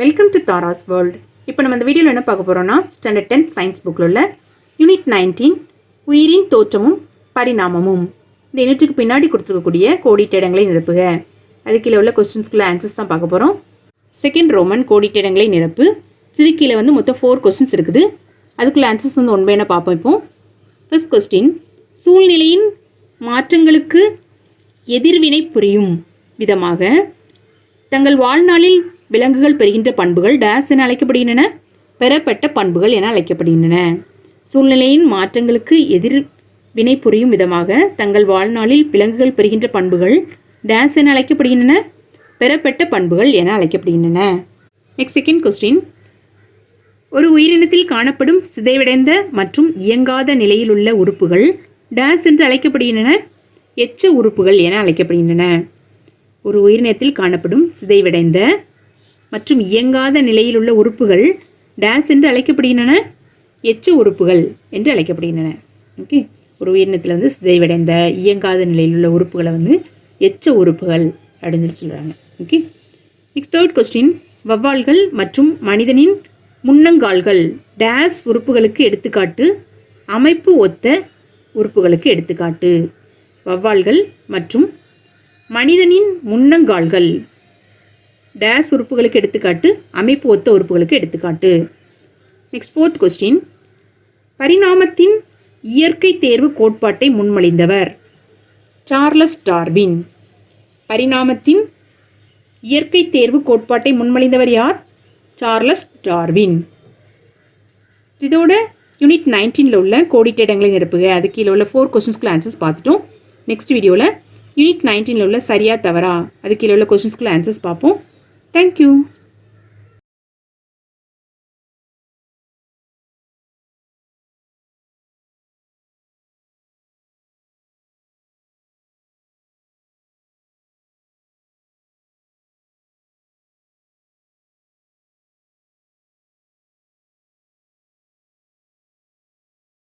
Welcome to Tara's world இப்போ நம்ம இந்த வீடியோவில் என்ன பார்க்க போகிறோம்னா ஸ்டாண்டர்ட் டென்த் சயின்ஸ் புக்கில் உள்ள யூனிட் நைன்டீன் உயிரின் தோற்றமும் பரிணாமமும். இந்த யூனிட்டுக்கு பின்னாடி கொடுத்துருக்கக்கூடிய கோடிட்ட இடங்களை நிரப்புக. அது கீழே உள்ள கொஸ்டின்ஸ்குள்ள ஆன்சர்ஸ் தான் பார்க்க போகிறோம் செகண்ட் ரோமன் கோடிட்ட இடங்களை நிரப்பு. இது கீழே வந்து மொத்தம் ஃபோர் கொஸ்டின்ஸ் இருக்குது. அதுக்குள்ள ஆன்சர்ஸ் வந்து ஒன்பது என்ன பார்ப்போம் இப்போ. ஃபஸ்ட் கொஸ்டின் சூழ்நிலையின் மாற்றங்களுக்கு எதிர்வினை புரியும் விதமாக தங்கள் வாழ்நாளில் விலங்குகள் பெறுகின்ற பண்புகள் டேஸ் என அழைக்கப்படுகின்றன. பெறப்பட்ட பண்புகள் என அழைக்கப்படுகின்றன. சூழ்நிலையின் மாற்றங்களுக்கு எதிர் வினை புரியும் விதமாக தங்கள் வாழ்நாளில் விலங்குகள் பெறுகின்ற பண்புகள் டேஸ் என அழைக்கப்படுகின்றன. பெறப்பட்ட பண்புகள் என அழைக்கப்படுகின்றன. நெக்ஸ்ட் செகண்ட் கொஸ்டின் ஒரு உயிரினத்தில் காணப்படும் சிதைவடைந்த மற்றும் இயங்காத நிலையில் உள்ள உறுப்புகள் டேஸ் என்று அழைக்கப்படுகின்றன. எச்ச உறுப்புகள் என அழைக்கப்படுகின்றன. ஒரு உயிரினத்தில் காணப்படும் சிதைவடைந்த மற்றும் இயங்காத நிலையில் உள்ள உறுப்புகள் டேஸ் என்று அழைக்கப்படுகின்றன எச்ச உறுப்புகள் என்று அழைக்கப்படுகின்றன. ஓகே ஒரு உயிரினத்தில் வந்து சிதைவடைந்த இயங்காத நிலையில் உள்ள உறுப்புகளை வந்து எச்ச உறுப்புகள் அப்படின்னு சொல்லி சொல்கிறாங்க ஓகே நெக்ஸ்ட் தேர்ட் கொஸ்டின் வவ்வால்கள் மற்றும் மனிதனின் முன்னங்கால்கள் டேஸ் உறுப்புகளுக்கு எடுத்துக்காட்டு அமைப்பு ஒத்த உறுப்புகளுக்கு எடுத்துக்காட்டு. வவ்வால்கள் மற்றும் மனிதனின் முன்னங்கால்கள் டேஸ் உறுப்புகளுக்கு எடுத்துக்காட்டு அமைப்பு ஒத்த உறுப்புகளுக்கு எடுத்துக்காட்டு. நெக்ஸ்ட் ஃபோர்த் கொஸ்டின் பரிணாமத்தின் இயற்கை தேர்வு கோட்பாட்டை முன்மொழிந்தவர். Charles Darwin. பரிணாமத்தின் இயற்கை தேர்வு கோட்பாட்டை முன்மொழிந்தவர் யார்? Charles Darwin. இதோட யூனிட் நைன்டீனில் உள்ள கோடிட்ட இடங்களை நிரப்புக. அது கீழே உள்ள ஃபோர் கொஸ்டின்ஸ்க்குள்ள ஆன்சர்ஸ் பார்த்துட்டோம். நெக்ஸ்ட் வீடியோவில் யூனிட் நைன்டீனில் உள்ள சரியா தவறா அது கீழே உள்ள கொஸ்டின்ஸ்க்குள்ள ஆன்சர்ஸ் பார்ப்போம். Thank you.